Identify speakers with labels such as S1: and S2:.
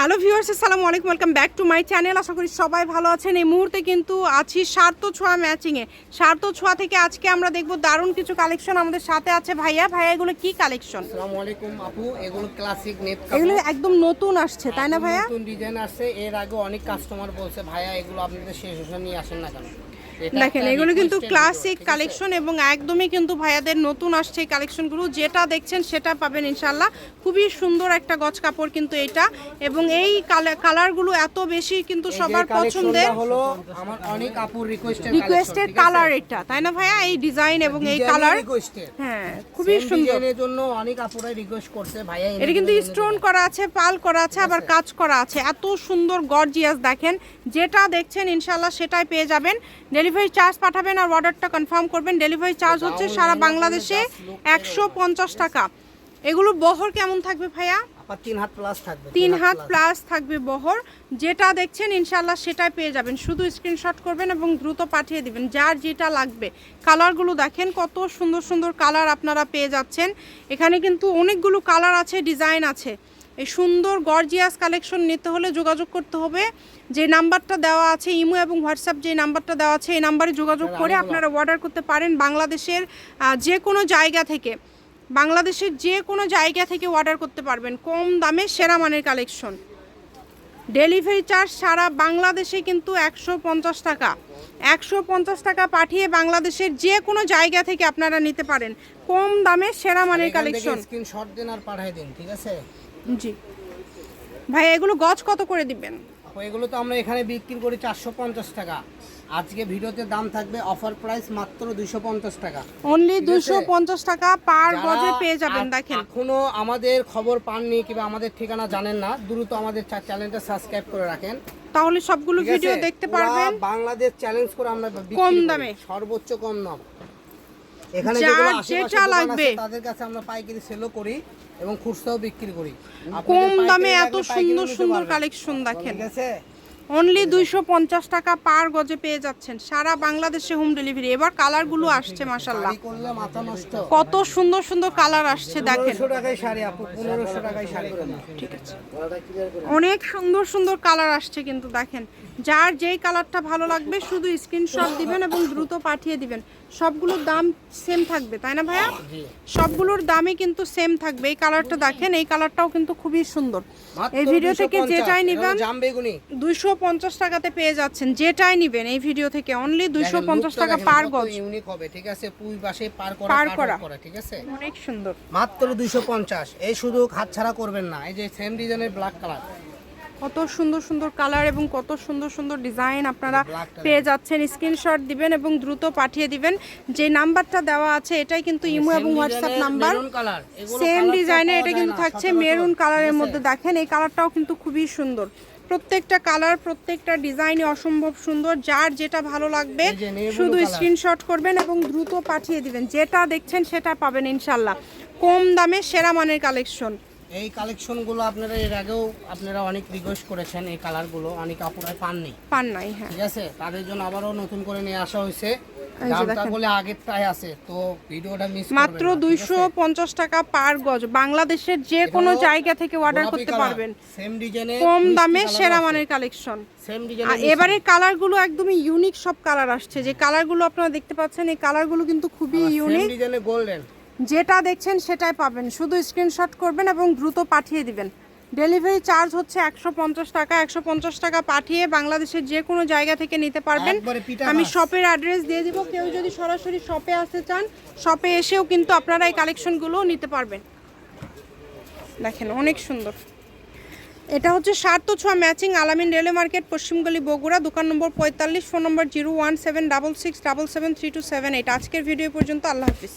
S1: Hello viewers আসসালামু আলাইকুম welcome back to my channel. আশা করি সবাই ভালো আছেন। এই মুহূর্তে কিন্তু আছি সার্থ ছোঁয়া ম্যাচিংয়ে সার্থ ছোঁয়া থেকে আজকে আমরা দেখব দারুণ কিছু কালেকশন আমাদের সাথে আছে। ভাইয়া ভাইয়া এগুলো কি কালেকশন
S2: আসসালামু আলাইকুম আপু এগুলো ক্লাসিক নেট
S1: এগুলো একদম নতুন আসছে তাই না ভাইয়া?
S2: নতুন ডিজাইন আসছে। এর আগে অনেক কাস্টমার বলছে ভাইয়া এগুলো আপনাদের শেষ নিয়ে আসেন না কেন?
S1: দেখেন এগুলো কিন্তু ক্লাসিক? কালেকশন এবং একদমই কিন্তু ভাইয়াদের নতুন আসছে এই কালেকশনগুলো যেটা দেখছেন সেটা পাবেন ইনশাল্লাহ খুবই সুন্দর একটা গজ কাপড় কিন্তু এটা। এবং এই কালারগুলো এত বেশি কিন্তু সবার পছন্দের।
S2: হলো আমার অনেক আপুর রিকোয়েস্টেড
S1: কালার এটা তাই না ভাইয়া? এই ডিজাইন এবং এই কালার হ্যাঁ খুবই সুন্দর।
S2: ডিজাইনের জন্য অনেক আপুরাই রিকোয়েস্ট করছে ভাইয়া
S1: এটা কিন্তু স্টোন করা আছে পাল করা আছে আবার কাজ করা আছে। এত সুন্দর গর্জিয়াস দেখেন। যেটা দেখছেন ইনশাল্লাহ সেটাই পেয়ে যাবেন। ডেলিভারি চার্জ পাঠাবেন আর অর্ডারটা কনফার্ম করবেন। ডেলিভারি চার্জ হচ্ছে সারা বাংলাদেশে একশো পঞ্চাশ টাকা। এগুলো বহর কেমন থাকবে ভাইয়া?
S2: তিন হাত প্লাস থাকবে
S1: তিন হাত প্লাস থাকবে বহর। যেটা দেখছেন ইনশাল্লাহ সেটাই পেয়ে যাবেন। শুধু স্ক্রিনশট করবেন এবং দ্রুত পাঠিয়ে দিবেন। যার যেটা লাগবে। কালারগুলো দেখেন কত সুন্দর সুন্দর কালার আপনারা পেয়ে যাচ্ছেন। এখানে কিন্তু অনেকগুলো কালার আছে ডিজাইন আছে। এই সুন্দর গর্জিয়াস কালেকশন নিতে হলে যোগাযোগ করতে হবে। যে নাম্বারটা দেওয়া আছে ইমো এবং হোয়াটসঅ্যাপ যে নাম্বারটা দেওয়া আছে এই নাম্বারে যোগাযোগ করে আপনারা অর্ডার করতে পারেন বাংলাদেশের যে কোনো জায়গা থেকে। বাংলাদেশের যে কোনো জায়গা থেকে অর্ডার করতে পারবেন। কম দামে সেরা মানের কালেকশন ডেলিভারি চার্জ সারা বাংলাদেশে কিন্তু একশো পঞ্চাশ টাকা। একশো পঞ্চাশ টাকা পাঠিয়ে বাংলাদেশের যে কোনো জায়গা থেকে আপনারা নিতে পারেন। কম দামে সেরা মানের কালেকশন
S2: স্ক্রিনশট দেন আর পাঠিয়ে দিন ঠিক আছে?
S1: জি। ভাই এগুলো গজ কত করে দিবেন?
S2: এগুলো তো আমরা এখানে বিক্রি করি চারশো পঞ্চাশ টাকা। আজকে ভিডিওতে দাম থাকবে অফার প্রাইস মাত্র দুইশো পঞ্চাশ টাকা।
S1: অনলি দুশো পঞ্চাশ টাকা পার গজে পেয়ে যাবেন দেখেন।
S2: এখনও আমাদের খবর পাননি কিংবা আমাদের ঠিকানা জানেন না দ্রুত আমাদের চ্যানেলটা সাবস্ক্রাইব করে রাখেন।
S1: তাহলে সবগুলো ভিডিও দেখতে পারবেন।
S2: বাংলাদেশ চ্যালেঞ্জ করে আমরা
S1: কম দামে।
S2: সর্বোচ্চ কম দাম। এখানে
S1: যেটা লাগবে।
S2: তাদের কাছে আমরা পাইকারি সেলও করি এবং খুচরাও বিক্রি করি।
S1: কম দামে এত সুন্দর সুন্দর কালেকশন দেখেন।
S2: ঠিক আছে।
S1: অনলি দুইশো পঞ্চাশ টাকা পার গজে পেয়ে যাচ্ছেন। সারা বাংলাদেশে হোম ডেলিভারি এবার কালারগুলো আসছে মাসাল্লাহ কত সুন্দর সুন্দর কালার আসছে দেখেন। ঠিক আছে। অনেক সুন্দর সুন্দর কালার আসছে কিন্তু দেখেন। যার যেই কালারটা ভালো লাগবে শুধু স্ক্রিনশট দিবেন এবং দ্রুত পাঠিয়ে দিবেন। সবগুলোর দাম সেম থাকবে তাই না ভাইয়া? সবগুলোর দামই কিন্তু সেম থাকবে। এই কালারটা দেখেন এই কালারটাও কিন্তু খুবই সুন্দর। এই ভিডিও থেকে যেটাই নিবেন দুইশো পঞ্চাশ টাকাতে পেয়ে যাচ্ছেন যেটাই নিবেন এই ভিডিও থেকে অনলি দুইশো পঞ্চাশ টাকা পার গজ।
S2: ইউনিক হবে ঠিক আছে? পুই বাসে পার করা
S1: পার করা।
S2: ঠিক আছে?
S1: অনেক সুন্দর।
S2: মাত্র দুইশো পঞ্চাশ এই শুধু হাত ছাড়া করবেন না এই যে সেম ডিজাইনের ব্ল্যাক কালার
S1: কত সুন্দর সুন্দর কালার এবং কত সুন্দর সুন্দর ডিজাইন আপনারা পেয়ে যাচ্ছেন স্ক্রিনশট দিবেন এবং দ্রুত পাঠিয়ে দিবেন। যে নাম্বারটা দেওয়া আছে এটাই কিন্তু ইমো এবং হোয়াটসঅ্যাপ নাম্বার
S2: কালার
S1: সেম ডিজাইনে এটা কিন্তু থাকছে মেরুন কালারের মধ্যে। দেখেন এই কালারটাও কিন্তু খুবই সুন্দর। প্রত্যেকটা কালার প্রত্যেকটা ডিজাইনই অসম্ভব সুন্দর। যার যেটা ভালো লাগবে শুধু স্ক্রিনশট করবেন এবং দ্রুত পাঠিয়ে দিবেন। যেটা দেখছেন সেটা পাবেন ইনশাল্লাহ। কম দামে সেরা মানের কালেকশন
S2: এই কালেকশনগুলো আপনারা এর আগেও আপনারা অনেক রিকোয়েস্ট করেছেন এই কালারগুলো অনেক আপুরাই পাননি।
S1: পান নাই হ্যাঁ।
S2: ঠিক আছে? তাদের জন্য আবারও নতুন করে নিয়ে আসা হয়েছে।
S1: মাত্র দুইশো পঞ্চাশ টাকা পার গজ। বাংলাদেশের যে কোনো জায়গা থেকে অর্ডার করতে পারবেন। কম দামে সেরা মানের কালেকশন এবারের কালারগুলো একদমই ইউনিক সব কালার আসছে। যে কালারগুলো আপনারা দেখতে পাচ্ছেন এই কালারগুলো কিন্তু খুবই ইউনিক যেটা দেখছেন সেটাই পাবেন। শুধু স্ক্রিনশট করবেন এবং দ্রুত পাঠিয়ে দিবেন। ডেলিভারি চার্জ হচ্ছে একশো পঞ্চাশ টাকা। একশো পঞ্চাশ টাকা পাঠিয়ে বাংলাদেশের যে কোনো জায়গা থেকে নিতে পারবেন। আমি শপের অ্যাড্রেস দিয়ে দিব। কেউ যদি সরাসরি শপে আসতে চান শপে এসেও কিন্তু আপনারা এই কালেকশনগুলোও নিতে পারবেন। দেখেন অনেক সুন্দর। এটা হচ্ছে সার্থ ছোঁয়া ম্যাচিং আলামিন রেলওয়ে মার্কেট পশ্চিমগলি বগুড়া দোকান নম্বর পঁয়তাল্লিশ phone number zero one seven double six double seven three two seven eight আজকের ভিডিও পর্যন্ত আল্লাহ হাফিজ।